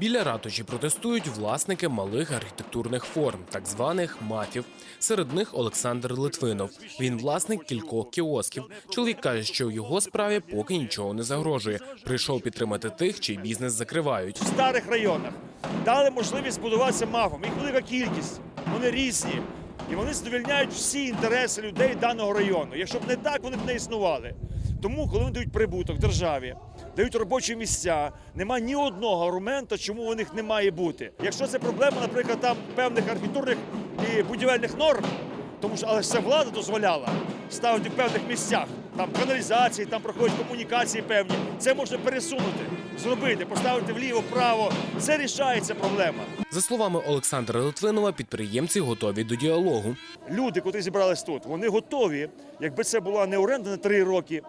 Біля ратуші протестують власники малих архітектурних форм, так званих мафів. Серед них Олександр Литвинов. Він власник кількох кіосків. Чоловік каже, що в його справі поки нічого не загрожує. Прийшов підтримати тих, чий бізнес закривають. в старих районах. Дали можливість збудуватися мафом. Їх велика кількість, вони різні. І вони задовільняють всі інтереси людей даного району. Якщо б не так, вони б не існували. Тому, коли вони дають прибуток державі, дають робочі місця, немає ні одного аргументу, чому у них не має бути. Якщо це проблема, наприклад, там певних архітектурних і будівельних норм, тому що але ж це влада дозволяла ставити в певних місцях. Там каналізації, там проходять комунікації певні. Це можна пересунути, зробити, поставити вліво, вправо. Це рішається проблема. За словами Олександра Литвинова, підприємці готові до діалогу. Люди, котрі зібрались тут, вони готові, якби це була не оренда на три роки,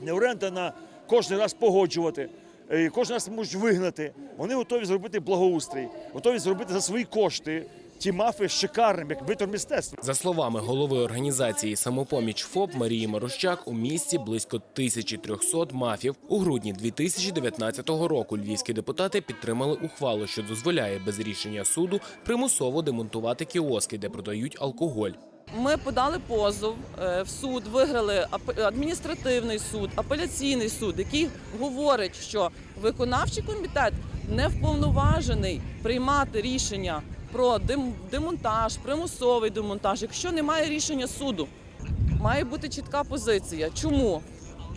не оренда на кожен раз погоджувати. е, Кожен раз можуть вигнати. Вони готові зробити благоустрій, готові зробити за свої кошти ті мафи шикарним, як витор мистецтва. За словами голови організації Самопоміч ФОП Марії Марущак, у місті близько 1300 мафів. У грудні 2019 року львівські депутати підтримали ухвалу, що дозволяє без рішення суду примусово демонтувати кіоски, де продають алкоголь. Ми подали позов е, в суд, виграли адміністративний суд, апеляційний суд, який говорить, що виконавчий комітет не вповноважений приймати рішення про демонтаж, примусовий демонтаж, якщо немає рішення суду. Має бути чітка позиція. Чому?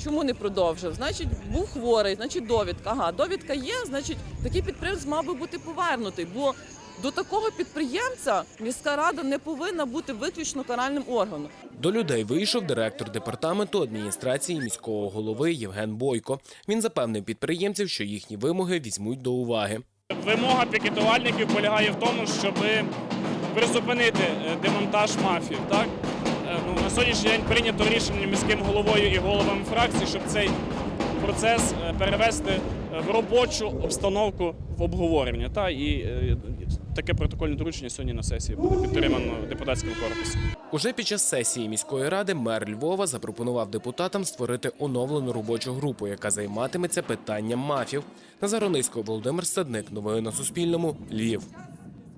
Чому не продовжив? Значить, був хворий, значить довідка. Ага, довідка є, значить, такий підприємець мав би бути повернутий. Бо до такого підприємця міська рада не повинна бути виключно каральним органом. До людей вийшов директор департаменту адміністрації міського голови Євген Бойко. Він запевнив підприємців, що їхні вимоги візьмуть до уваги. Вимога пікетувальників полягає в тому, щоб призупинити е, демонтаж мафів. Так? Е, Ну, на сьогоднішній день прийнято рішення міським головою і головами фракцій, щоб цей процес е, перевести е, в робочу обстановку в обговорення. Та? І е, таке протокольне доручення сьогодні на сесії буде підтримано депутатським корпусом. Уже під час сесії міської ради мер Львова запропонував депутатам створити оновлену робочу групу, яка займатиметься питанням мафів. Назар Онисько, Володимир Стадник. Новини на Суспільному. Львів.